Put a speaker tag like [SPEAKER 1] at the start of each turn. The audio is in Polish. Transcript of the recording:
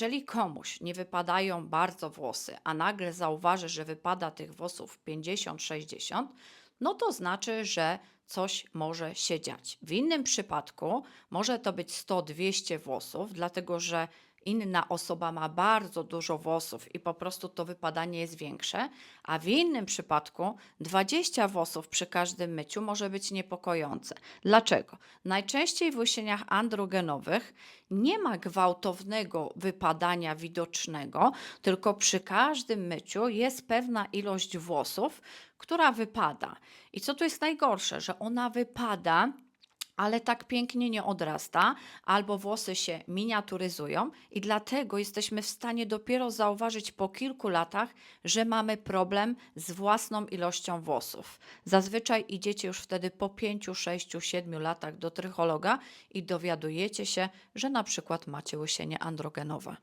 [SPEAKER 1] Jeżeli komuś nie wypadają bardzo włosy, a nagle zauważy, że wypada tych włosów 50-60, no to znaczy, że coś może się dziać. W innym przypadku może to być 100-200 włosów, dlatego że inna osoba ma bardzo dużo włosów i po prostu to wypadanie jest większe, a w innym przypadku 20 włosów przy każdym myciu może być niepokojące. Dlaczego? Najczęściej w łysieniach androgenowych nie ma gwałtownego wypadania widocznego, tylko przy każdym myciu jest pewna ilość włosów, która wypada. I co tu jest najgorsze, że ona wypada ale tak pięknie nie odrasta, albo włosy się miniaturyzują, i dlatego jesteśmy w stanie dopiero zauważyć po kilku latach, że mamy problem z własną ilością włosów. Zazwyczaj idziecie już wtedy po 5, 6, 7 latach do trychologa i dowiadujecie się, że na przykład macie łysienie androgenowe.